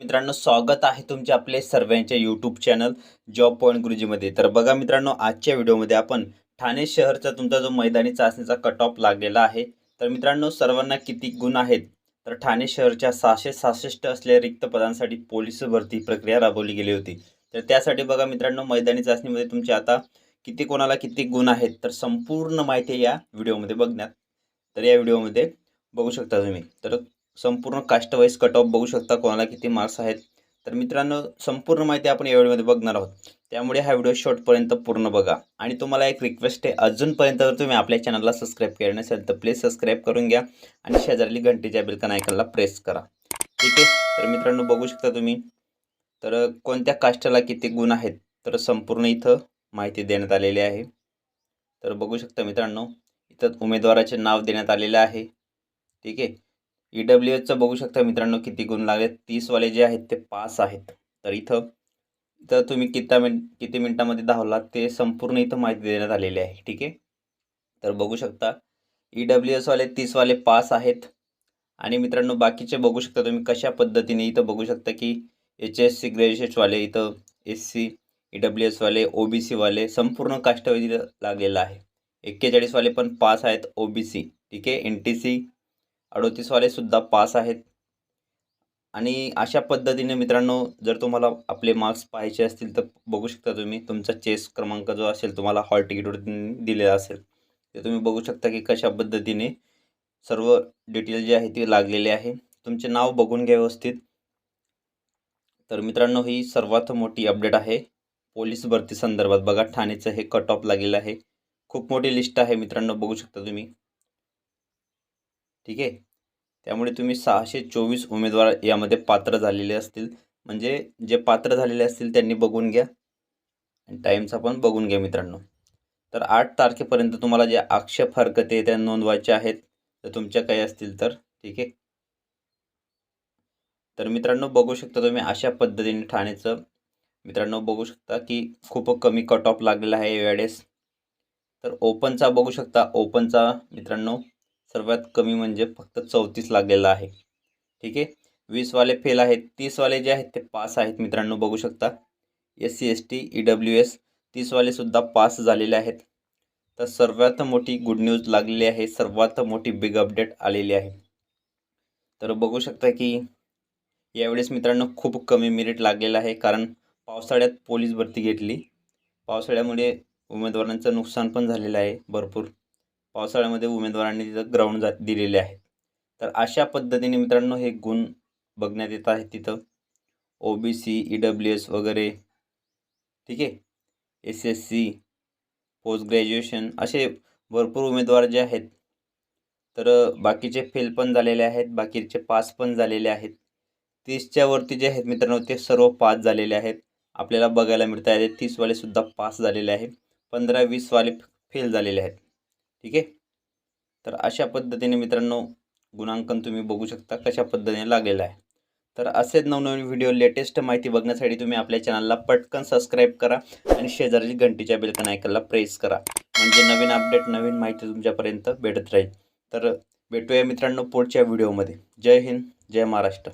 मित्रांनो स्वागत आहे तुमचे आपले सर्वांच्या यूट्यूब चॅनल जॉब पॉईंट गुरुजीमध्ये तर बघा मित्रांनो आजच्या व्हिडिओमध्ये आपण ठाणे शहरचा तुमचा जो मैदानी चाचणीचा कट ऑफ लागलेला आहे तर मित्रांनो सर्वांना किती गुण आहेत? तर ठाणे शहरच्या सहाशे सहासष्ट असलेल्या रिक्त पदांसाठी पोलीस भरती प्रक्रिया राबवली गेली होती. तर त्यासाठी बघा मित्रांनो मैदानी चाचणीमध्ये तुमचे आता किती कोणाला किती गुण आहेत तर संपूर्ण माहिती या व्हिडिओमध्ये बघण्यात. तर या व्हिडिओमध्ये बघू शकता तुम्ही. तर संपूर्ण कास्टवाईज कट ऑफ बघू शकता कोणाला किती मार्क्स आहेत. तर मित्रांनो संपूर्ण माहिती आपण या व्हिडिओमध्ये बघणार आहोत. त्यामुळे हा व्हिडिओ शॉर्टपर्यंत पूर्ण बघा. आणि तुम्हाला एक रिक्वेस्ट आहे अजूनपर्यंत जर तुम्ही आपल्या चॅनलला सबस्क्राईब केलं नसेल तर प्लीज सबस्क्राईब करून घ्या आणि शेजारली घंटेच्या बिलकन आयकनला प्रेस करा. ठीक आहे? तर मित्रांनो बघू शकता तुम्ही. तर कोणत्या कास्टला किती गुण आहेत तर संपूर्ण इथं माहिती देण्यात आलेली आहे. तर बघू शकता मित्रांनो इथं उमेदवाराचे नाव देण्यात आलेलं आहे. ठीक आहे? डब्ल्यू एसचं बघू शकता मित्रांनो किती गुण लागले तीसवाले जे आहेत ते पास आहेत. तर इथं इथं तुम्ही किती मिन किती मिनटामध्ये धावलात ते संपूर्ण इथं माहिती देण्यात आलेली आहे. ठीक आहे? तर बघू शकता ई डब्ल्यू एसवाले तीसवाले पास आहेत. आणि मित्रांनो बाकीचे बघू शकता तुम्ही कशा पद्धतीने इथं बघू शकता की एच एस सी ग्रॅज्युएटवाले इथं एस सी ई डब्ल्यू एसवाले ओ बी सीवाले संपूर्ण काष्टवादी लागलेलं आहे. एक्केचाळीसवाले पण पास आहेत ओ बी सी ठीक आहे? एन टी सी अडोतीसवाले सुद्धा पास आहेत. आणि अशा पद्धतीने मित्रांनो जर तुम्हाला आपले मार्क्स पाहायचे असतील तर बघू शकता तुम्ही तुमचा चेस क्रमांक जो असेल तुम्हाला हॉल तिकीटवर दिलेला असेल ते तुम्ही बघू शकता की कशा पद्धतीने सर्व डिटेल जे आहे ते लागलेले आहे. तुमचे नाव बघून घ्या व्यवस्थित. तर मित्रांनो ही सर्वात मोठी अपडेट आहे. पोलीस भरती संदर्भात बघा ठाणेचं हे कट ऑफ लागलेलं आहे. खूप मोठी लिस्ट आहे मित्रांनो बघू शकता तुम्ही. ठीक आहे? त्यामुळे तुम्ही सहाशे चोवीस उमेदवार यामध्ये पात्र झालेले असतील. म्हणजे जे पात्र झालेले असतील त्यांनी बघून घ्या. आणि टाईमचा पण बघून घ्या मित्रांनो. तर आठ तारखेपर्यंत तुम्हाला जे आक्षेप हरकते त्या नोंदवायच्या आहेत तर तुमच्या काही असतील तर ठीक आहे? तर मित्रांनो बघू शकता तुम्ही अशा पद्धतीने ठाण्याचं मित्रांनो बघू शकता की खूप कमी कट ऑफ लागलेला आहे यावेळेस तर ओपनचा बघू शकता. ओपनचा मित्रांनो सर्वात कमी म्हणजे फक्त चौतीस लागलेला आहे. ठीक आहे? वीसवाले फेल आहेत. तीसवाले जे आहेत ते पास आहेत मित्रांनो बघू शकता. S C S T E W S तीसवालेसुद्धा pass झालेले आहेत. तर सर्वात मोठी गुड न्यूज लागलेली आहे. सर्वात मोठी बिग अपडेट आलेली आहे. तर बघू शकता की यावेळेस मित्रांनो खूप कमी मेरिट लागलेलं आहे. कारण पावसाळ्यात पोलीस भरती घेतली. पावसाळ्यामुळे उमेदवारांचं नुकसान पण झालेलं आहे भरपूर. पावसाळ्यामध्ये उमेदवारांनी तिथं ग्राउंड जा दिलेले आहेत. तर अशा पद्धतीने मित्रांनो हे गुण बघण्यात येत आहेत तिथं. O B C E W S वगैरे. ठीक आहे? S S C post graduation असे भरपूर उमेदवार जे आहेत. तर बाकीचे फेल पण झालेले आहेत बाकीचे पास पण झालेले आहेत. तीसच्या वरती जे आहेत मित्रांनो ते सर्व पास झालेले आहेत. आपल्याला बघायला मिळत आहे तीसवालेसुद्धा पास झालेले आहेत. पंधरा वीसवाले फेल झालेले आहेत. ठीक आहे? तर अशा पद्धतीने मित्रांनो गुणांकन तुम्ही बघू शकता कशा पद्धतीने लागलेलं आहे. तर असेच नवनवीन व्हिडिओ लेटेस्ट माहिती बघण्यासाठी तुम्ही आपल्या चॅनलला पटकन सबस्क्राईब करा आणि शेजारची घंटीच्या बेलकन आयकनला प्रेस करा. म्हणजे नवीन अपडेट नवीन माहिती तुमच्यापर्यंत भेटत राहील. तर भेटूया मित्रांनो पुढच्या व्हिडिओमध्ये जय हिंद जय महाराष्ट्र.